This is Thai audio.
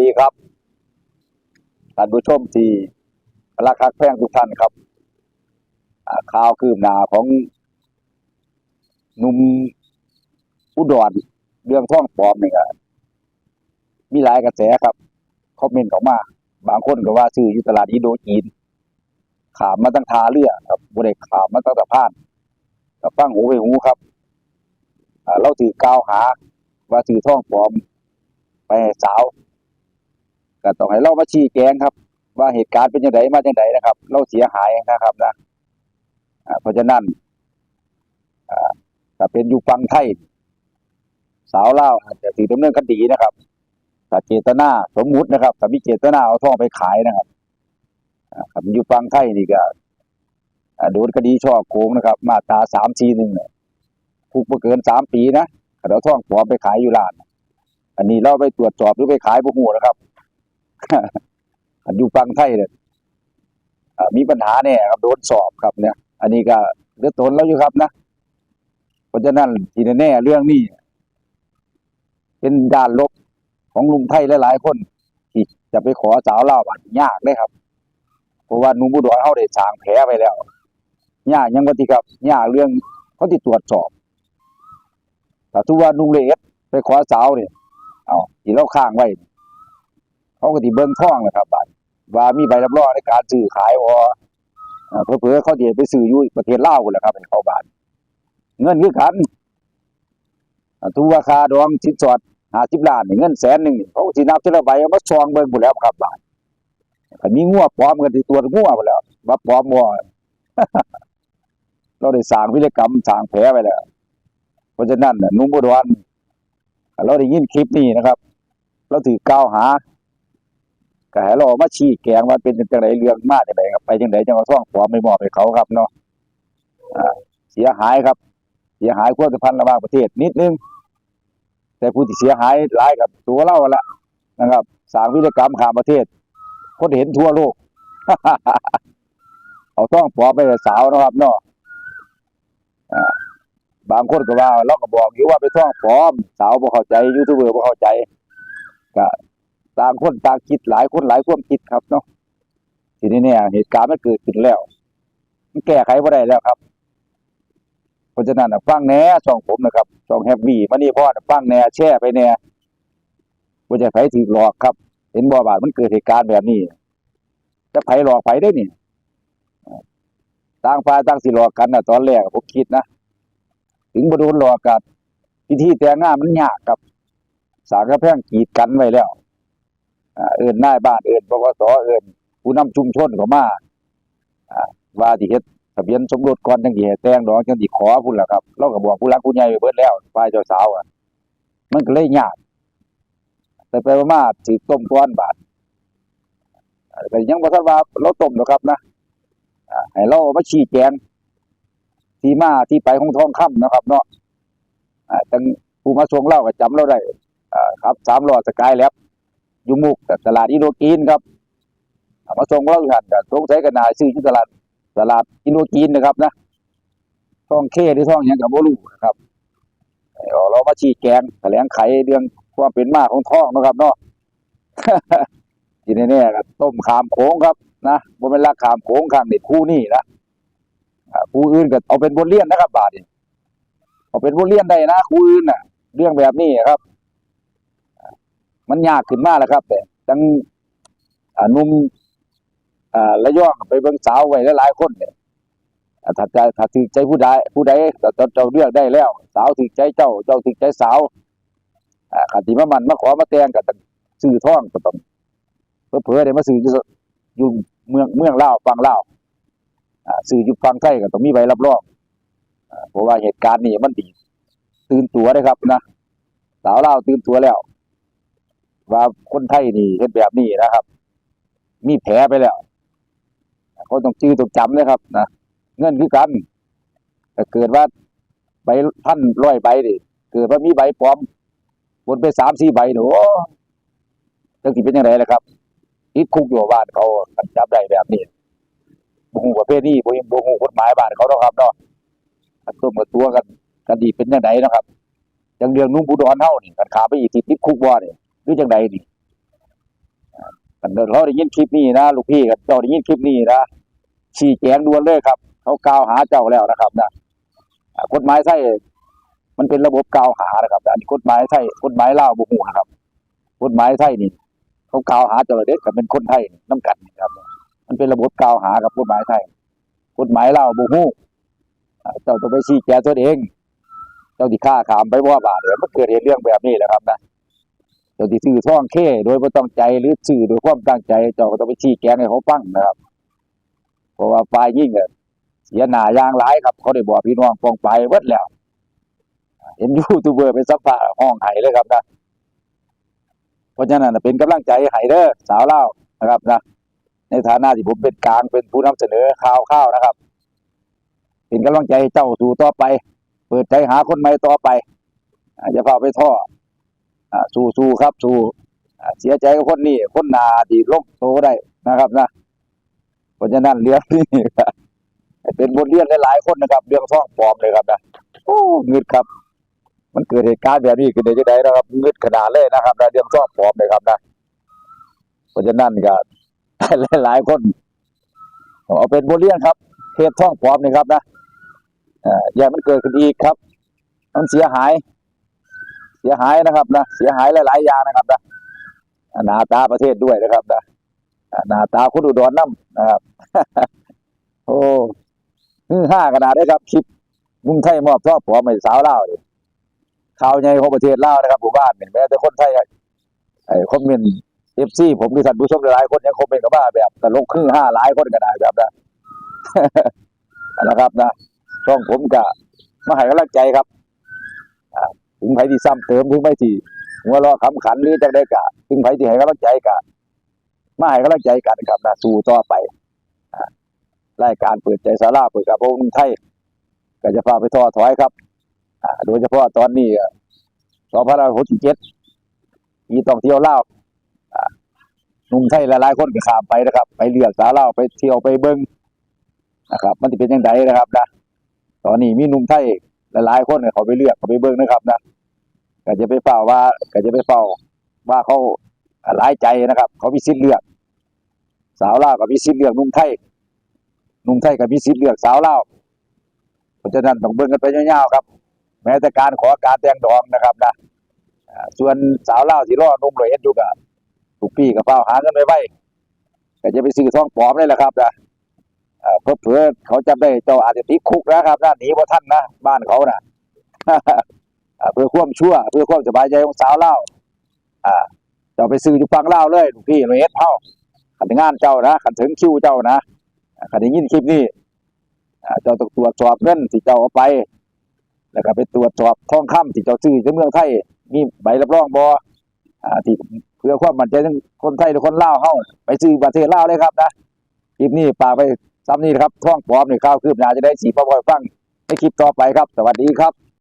ดีครับท่านผู้ชมที่รักคักแพงทุกท่านครับข่าวคืบหน้าของหนุ่มอุดรเรื่องท่องปลอมนี่ก็มีหลายกระแสครับคอมเมนต์เข้ามา บางคนก็ว่าซื้ออยู่ตลาดอินโดจีนขามมาตั้งทาเรือครับบริขามมาตั้งสะพานกับฟังหูไปหูครับเราถือกล่าวหา ว่าถือท่องปลอม ไปสาว ก็ต้องให้เรามาชี้แจงครับ ว่าเหตุการณ์เป็นยังไงมาจังไดนะครับ เราเสียหายนะครับนะเพราะฉะนั้นถ้าเป็นอยู่ฟังไทยสาวเล่าอาจจะถือดำเนินคดีนะครับถ้าเจตนาสมมุตินะครับถ้ามีเจตนาเอาทองไปขายนะครับอ่าถ้าอยู่ฟังไทยนี่ก็โดนคดีช่อโกงนะครับ มาตราสามสี่หนึ่งคุกไม่เกินสามปีนะถ้าเราทองปลอมไปขายอยู่ร้าน อันนี้เราไปตรวจสอบหรือไปขายบุกหัวนะครับ อันอยู่ฟังไทยเนี่ยมีปัญหาเนี่ยครับโดนสอบครับเนี่ย อันนี้ก็เลือดตนแล้วอยู่ครับนะเพราะฉะนั้นที่แน่เรื่องนี้เป็นด้านลบของลุงไทยหลายๆคนที่จะไปขอสาวเล่าบัดยากเลยครับ เพราะว่านุ่มบุดรเขาได้สางแผลไปแล้วยากยังบ่ติครับยากเรื่องเขาที่ตรวจสอบแต่ทุกว่านุ่มเลสไปขอสาวเนี่ยเอาที่เราข้างไว้ เขาก็ที่เบิ้งท่องนะครับบาดว่ามีใบรับรองในการซื้อขายอ่าเพื่อเพื่อเขาเดียไปซื้ออยู่ประเทศลาวกันแหละครับให้เขาบาทเงินคือกันทุกราคาดองสินสอดห้าสิบล้านเงินแสนหนึ่งเขาก็สินับทีละใบเอามาซองเบิ้งหมดแล้วครับบาทมีงัวปลอมกันที่ตัวงัวหมดแล้วว่าปลอมบ่เราได้สร้างวิรกรรมสร้างแผลไปแล้ว เพราะฉะนั้นนุ่มบุดรเราได้ยินคลิปนี้นะครับ เราถือกล่าวหา ก็ให้เราออกมาชี้แจงว่าเป็นจังไดเรื่องมาจังไดครับไปจังไดจังว่าท่องปลอมไม่มอบให้เขาครับเนาะเสียหายครับ เสียหายความสัมพันธ์ระหว่างประเทศนิดนึง แต่ผู้ที่เสียหายหลายกับตัวเราละนะครับสางวิรกรรมข้ามประเทศ คนเห็นทั่วโลก เอาท่องปอมไปสาวนะครับเนาะบางคนก็ว่าเราก็บอกอยู่ว่าไปท่องปลอม สาวบ่เข้าใจยูทูบเบอร์บ่เข้าใจก็ ต่างคนต่างคิดหลายคนหลายความคิดครับเนาะทีนี้เนี่ย เหตุการณ์มันเกิดขึ้นแล้วมันแก้ไขบ่ได้แล้วครับ เพราะฉะนั้นนะฟังแหน่ช่องผมนะครับช่องแฮปปี้มันนี่พ่อน่ะฟังแหน่แชร์ไปแหน่บ่จะไผถูกหลอกครับ เห็นบ่บาดมันเกิดเหตุการณ์แบบนี้จะไผหลอกไผได้นี่ต่างฝ่ายต่างสิหลอกกันนะตอนแรกผมคิดนะถึงบโดนหลอกกับพิธีแต่งงานมันยากครับ สารกระแพงกีดกันไว้แล้ว เอินนายบ้านเอินปกสเอินผู้นำชุมชนเขามาว่าที่เฮ็ดทะเบียนสมรสก่อนจังสิให้แต่งดอกจังสิขอพุ่นล่ะครับเราก็บอกผู้หลักผู้ใหญ่ไปเบิดแล้วฝ่ายเจ้าสาวอะมันก็เลยยากแต่ไปมาสิต้มก้อนบาทแต่ยังบ่ทันว่าเราต้มดอกครับนะให้เรามาชี้แจงที่มาที่ไปของทองคำนะครับ เนาะอ่าจังผู้มาส่งเล่าก็จำเราได้อ่าครับสามล้อสกายแลบอ ยูมุกกับตลาดอินโดจีนครับมาส่งเราอยู่หันกับสงสัยกันนาซื้อที่ตลาดตลาดอินโดจีนนะครับนะท่องเคหรือท่องหยังกับโมลูนะครับเอาเรามาชี้แจงแถลงไขเรื่องความเป็นมาของท่องนะครับเนาะที่แน่ๆก็ต้มขามโขงครับนะบนเป็นราขามโขงข้างนี่คู่นี่นะครูอื่นก็เอาเป็นบทเรียนนะครับ บาทนี่เอาเป็นบทเรียนได้นะครูอื่นน่ะ เรื่องแบบนี้ครับ มันยากขึ้นมากแล้วครับแต่จังนุ่มระยองไปเบิ่งสาวไว้หลายๆคนเนี่ยถ้าจะถ้าถือใจผู้ใดผู้ใดก็เจ้าเลือกได้แล้ว สาวถือใจเจ้าเจ้าถือใจสาวอ่าขันติมามันมาขอมาแต่งก็ต้องซื้อท่องก็ต้องเพื่อๆได้มาซื้ออยู่เมืองเมืองลาฟังเลาวอ่าสื่ออยู่ฟังไทยก็ต้องมีใบรับรองเพราะว่าเหตุการณ์นี้มันดีตื่นตัวเลยครับนะสาวเล่าตื่นตัวแล้ว ว่าคนไทยนี่เห็นแบบนี้นะครับ มีแผลไปแล้วเขาต้องจื้อต้องจำเลยครับนะเงินคือกันแต่เกิดว่าใบพันร้อยใบดิเกิดว่ามีใบปลอมบนไปสามสี่ใบหนูจังสิเป็นยังไงล่ะครับติดคุกอยู่บ้านเขากันจับได้แบบนี้บ่ฮู้ประเภทนี้บ่บ่ฮู้กฎหมายบ้านเขาเนาะครับเนาะกันต้มกับตัวกันกันดีเป็นจังไดเนะครับจังเรื่องนุ่งผู้ดอนเฮานี่กันขาไปอีกสิติดคุกบ่เนี่ห รือจังไดนี่กันเราได้ยินคลิปนี้นะลูกพี่กับเจ้าได้ยินคลิปนี้นะชี้แจงด่วนเลยครับ เขากล่าวหาเจ้าแล้วนะครับนะกฎหมายไทยมันเป็นระบบกล่าวหานะครับอันนี้กฎหมายไทยกฎหมายเล่าบ่ฮู้นะครับกฎหมายไทยนี่ เขากล่าวหาเจ้าเลยเด็ดกับเป็นคนไทยน้ำกันนี่ครับ มันเป็นระบบกล่าวหากับกฎหมายไทยกฎหมายเล่าบ่ฮู้อ่าเจ้าต้องไปชี้แจงตัวเอง เจ้าที่ฆ่าขามไปว่าบาทเดี๋ยวมันเกิดเหตุเรื่องแบบนี้แหละครับนะ เจ้าที่ซื้อท่องเข้โดยไม่ต้องใจหรือซื้อโดยความตั้งใจ เจ้าก็ต้องไปชี้แจงให้เขาฟังนะครับ เพราะว่าฝ่ายยิ่งเนี่ยเสียหน้าอย่างร้ายครับ เขาได้บอกพี่น้องปองไปเบิดแล้ว เห็นยูทูบเบอร์ไปสัมภาษห้องไห้เลยครับนะเพราะฉะนั้นเป็นกำลังใจให้เด้อสาวเล่านะครับนะในฐานะที่ผมเป็นกลางเป็นผู้นำเสนอข่าวข้าวนะครับ เป็นกำลังใจเจ้าสู่ต่อไป เปิดใจหาคนใหม่ต่อไปอ่าอย่าพาไปท่อ สู้สู้ครับสู้เสียใจกับคนนี้คนหนาที่ลงโตได้นะครับนะเพราะฉะนั้นเรื่องนี้เป็นบทเรียนหลายๆคนนะครับ เรื่องท่องปลอมเลยครับนะโอ้เงึดครับ มันเกิดเหตุการณ์แบบนี้ขึ้นได้ยังไงนะครับเงึดขนาดเลยนะครับนะเรื่องท่องปลอมเลยครับนะเพราะฉะนั้นก็หลายๆคนเอาเป็นบทเรียนครับเทศท่องปลอมนี่ครับนะอ่าอย่ามันเกิดขึ้นอีกครับ มันเสียหาย เสียหายนะครับนะเสียหายหลายๆอย่างนะครับนะหนาตาประเทศด้วยนะครับนะหนาตาคุณอุดรน้ำนะครับ โอ้ฮือห้าขนาดได้ครับคลิปมุงไทยมอบชอบผัวไม่สาวเล่าวนี่ข่าวใหญ่ของประเทศลานะครับหมู่บ้านเนี่ยแม้แต่คนไทยไอ้คอมเมนต์เอฟซีผมที่ท่านผู้ชมหลายคนยังคอมเมนต์กับว่าแบบตลกคือห้าหลายคนก็ได้แบบนะนะครับนะช่องผมก็มาให้กำลังใจครับ งไผที่ซ้ำเติมถึงไผที่หัวเราะขำขันหรือจังได้กะถึงไผที่ให้กำลังใจกะมาให้กำลังใจกันครับนะสู้ต่อไปอ่ารายการเปิดใจสาราเปิดกับพระองค์ไทยก็จะพาไปทอถอยครับโดยเฉพาะตอนนี้สองพันห้าร้อยหกสิบเจ็ดมีต้องเที่ยวเล่าหนุ่มไทยหลายๆคนก็ขามไปนะครับ ไปเลือกสาเล่าไปเที่ยวไปเบิ้งนะครับ มันจะเป็นยังไงนะครับนะตอนนี้มีหนุ่มไทยหลายๆคนเนี่ยเขาไปเลือกเขาไปเบิ่งนะครับนะ ก็จะไปเฝ้าว่าก็จะไปเฝ้าว่าเขาหลายใจนะครับ เขามีสิทธิ์เลือก สาวเล่ากับมีสิทธิ์เลือกนุ่มไทยนุ่มไทยกับมีสิทธิ์เลือกสาวลาเพราะฉะนั้นต้องเบิ่งกันไปยาวๆครับ แม้แต่การขอการแต่งดองนะครับนะส่วนสาวเล่าวที่รอนุ่มรอยเอ็ดอยู่กับทุกปีกับเฝ้าหาเงินไว้ไว้ก็จะไปซื้อท้องปลอมเลยแหละครับนะเพื่อเผื่อเขาจะได้เจ้าอาจจะติดคุกนะครับนะหนีบ่ท่านนะบ้านเขานะอ่า เพื่อความชั่ว เพื่อความสบายใจของสาวเล่าอ่าเจ้าไปซื้ออยู่ฟังเล่าเลยลูกพี่หน่วยเอ็ดเฮาขันงานเจ้านะขันถึงคิวเจ้านะขันได้ยินคลิปนี้อ่าเจ้าต้องตรวจสอบเงินที่เจ้าเอาไป แล้วก็ไปตรวจสอบทองคำที่เจ้าซื้อในเมืองไทยมีใบรับรองบ่อ่าที่เพื่อความมั่นใจทั้งคนไทยหรือคนลาวเฮาไปซื้อประเทศลาวเลยครับนะคลิปนี้ฝาไปซ้ำนี่ครับท่องปลอมในข้าวคืบหน้าจะได้สีพ่อพ่อยฟังในคลิปต่อไปครับ สวัสดีครับ